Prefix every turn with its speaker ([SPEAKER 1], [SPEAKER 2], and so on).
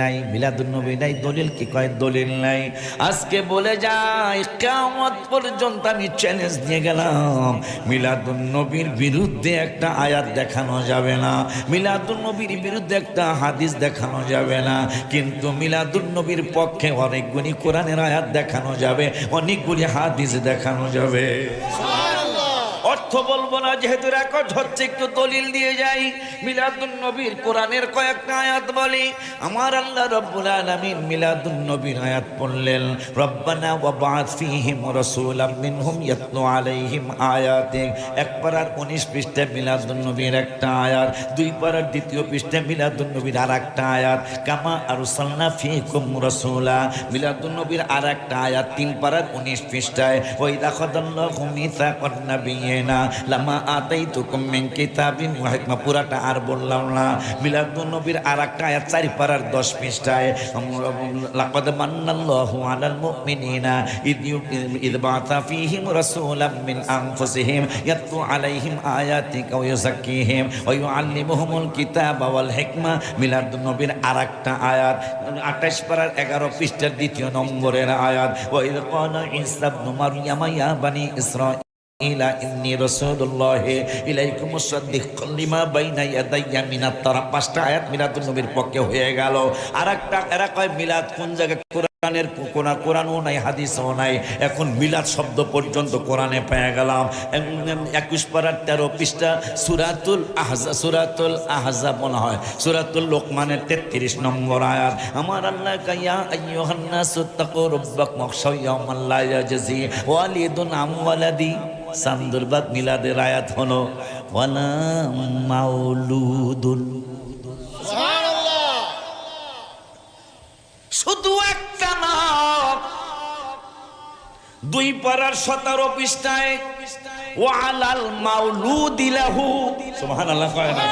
[SPEAKER 1] নাই, মিলাদুন্নবী নাই, দলিল কি কয়? দলিল নাই। আজকে বলে যাই কেমন পর্যন্ত আমি চ্যালেঞ্জ দিয়ে গেলাম। মিলাদুন্নবীর বিরুদ্ধে একটা আয়াত দেখানো যাবে না। মিলাদুন্নবীর বিরুদ্ধে একটা হাদিস দেখানো যাবে না। কিন্তু মিলাদুন্নবীর পক্ষে অনেকগুলি কোরআনের আয়াত দেখানো যাবে, অনেকগুলি হাদিস দেখানো যাবে। অর্থ বলব না, যেহেতু রেকর্ড হচ্ছে, একটু দলিল দিয়ে যাই। মিলাদুন নবীর কোরআনের কয়েকটা আয়াত বলি। আমার আল্লাহ রব্বুল আলামিন মিলাদুন নবীর আয়াত পড়লেন, রব্বানা ওয়া বা'আথ ফীহিম রাসূলাম মিনহুম ইয়াতলু আলাইহিম আয়াতিক এক পারার 19 পৃষ্ঠাে মিলাদুন নবীর একটা আয়াত, দুই পারার দ্বিতীয় পৃষ্ঠে মিলাদুন নবীর আরেকটা আয়াত, কামা আর আরসালনা ফীকুম রাসূলা। মিলাদুন নবীর আরেকটা আয়াত, তিন পারার 19 পৃষ্ঠায় ওই রাখাদাল্লাহু মিসাকান নাবিয়িনা লামা আতাইতুকুম মিন কিতাবিন ওয়া হিকমা। পুরাটা আর বললাম না। মিলাদুন নবীর আরেকটা আয়াত চারি 10 পৃষ্ঠায়। লাকাদ মান্নাল্লাহু আলাল মুমিনিনা। ইদ ইদ বাতা ফীহিম রাসূলাম মিন আনফুসিহিম। ইয়াতলু আলাইহিম আয়াতিকা ওয়া ইউযাক্কিহিম। ওয়া ইউআল্লিমুহুমুল কিতাবা ওয়াল হিকমা। মিলাদুন নবীর আরেকটা আয়াত। 28 পারার 11 পৃষ্ঠার দ্বিতীয় নম্বরের আয়াত। ওয়া ইদ ক্বালা ঈসা ইবনু ইয়া বানি ইসরাঈল ইলা ইন্নি রাসূলুল্লাহ ইলাইকুম মুসাদ্দিকান লিমা বাইনা ইয়াদাইয়া মিনাত তারা পাঁচটা আয়াত মিলাদুন নবীর পক্ষে হয়ে গেল। আরেকটা, এরা কয় মিলাদ কোন জায়গায় কোরআনের কোরআন কোরআনও নাই, হাদিসও নাই। এখন মিলাদ শব্দ পর্যন্ত কোরআনে পেয়ে গেলাম। একুশ পাড়ার তেরো পৃষ্ঠা, সুরাতুল আহজা সুরাতুল আহজা মনে হয়। সুরাতুল লোকমানের তেত্রিশ নম্বর আয়াত। আমার আল্লাহ কাইয়া আইয়ুহান্না সুত্তাকু রব্বাক মখশাইয়াউমাল লা ইয়াজজি। ওয়ালিদুন আম ওয়ালাদি। সান্দুরবাদ মিলাদের আয়াত হলো ওয়ালা মাউলুদুন দুই পাড়ার সতেরো পৃষ্ঠায় ওয়ালাল মাউলুদিলাহু সুবহানাল্লাহ কয় না?